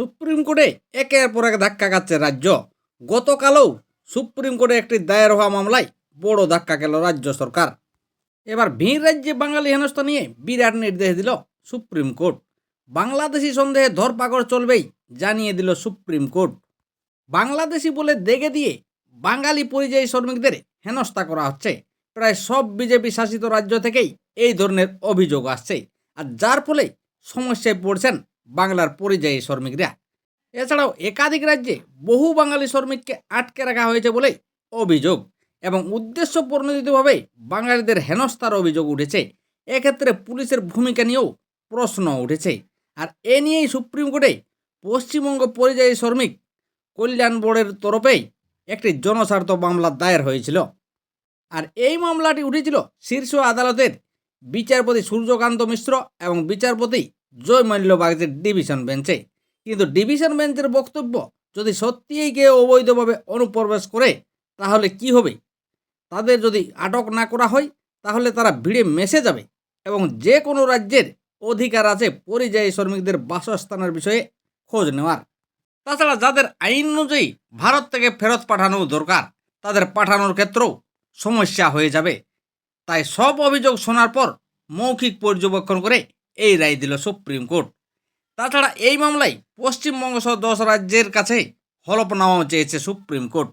Supreme কোর্টে একের পর এক ধাক্কা খাচ্ছে রাজ্য। গতকালও সুপ্রিম কোর্টে একটি দায়ের হওয়া মামলায় বড় ধাক্কা খেল রাজ্য সরকার। এবার ভিন রাজ্যে বাঙালি হেনস্থা নিয়ে বিরাট নির্দেশ দিল সুপ্রিম কোর্ট। বাংলাদেশি সন্দেহে ধরপাকড় চলবেই জানিয়ে দিল সুপ্রিম কোর্ট। বাংলাদেশি বলে দেখে দিয়ে বাঙালি পরিযায়ী শ্রমিকদের হেনস্থা করা হচ্ছে। প্রায় সব বিজেপি শাসিত রাজ্য থেকেই এই ধরনের অভিযোগ আসছে। আর যার ফলে সমস্যায় পড়ছেন বাংলার পরিযায়ী শ্রমিকরা এছাড়াও একাধিক রাজ্যে বহু বাঙালি শ্রমিককে আটকে রাখা হয়েছে বলে অভিযোগ এবং উদ্দেশ্য প্রণোদিতভাবে বাঙালিদের হেনস্থার অভিযোগ উঠেছে। এক্ষেত্রে পুলিশের ভূমিকা নিয়েও প্রশ্ন উঠেছে। আর এ নিয়েই সুপ্রিম কোর্টে পশ্চিমবঙ্গ পরিযায়ী শ্রমিক কল্যাণ বোর্ডের তরফে একটি জনস্বার্থ মামলা দায়ের হয়েছিল। আর এই মামলাটি উঠেছিল শীর্ষ আদালতের বিচারপতি সূর্যকান্ত মিশ্র এবং বিচারপতি জয় মল্লবাগের ডিভিশন বেঞ্চে কিন্তু ডিভিশন বেঞ্চের বক্তব্য যদি সত্যিই কেউ অবৈধভাবে অনুপ্রবেশ করে, তাহলে কি হবে? তাদের যদি আটক না করা হয়, তাহলে তারা ভিড়ে মেশে যাবে এবং যে কোনো রাজ্যের অধিকার আছে পরিযায়ী শ্রমিকদের বাসস্থানের বিষয়ে খোঁজ নেওয়ার। তাছাড়া যাদের আইন অনুযায়ী ভারত থেকে ফেরত পাঠানো দরকার, তাদের পাঠানোর ক্ষেত্রেও সমস্যা হয়ে যাবে। তাই সব অভিযোগ শোনার পর মৌখিক পর্যবেক্ষণ করে এই রায় দিল সুপ্রিম কোর্ট। তাছাড়া এই মামলায় পশ্চিমবঙ্গ সহ দশ রাজ্যের কাছে হলফনামাও চেয়েছে সুপ্রিম কোর্ট।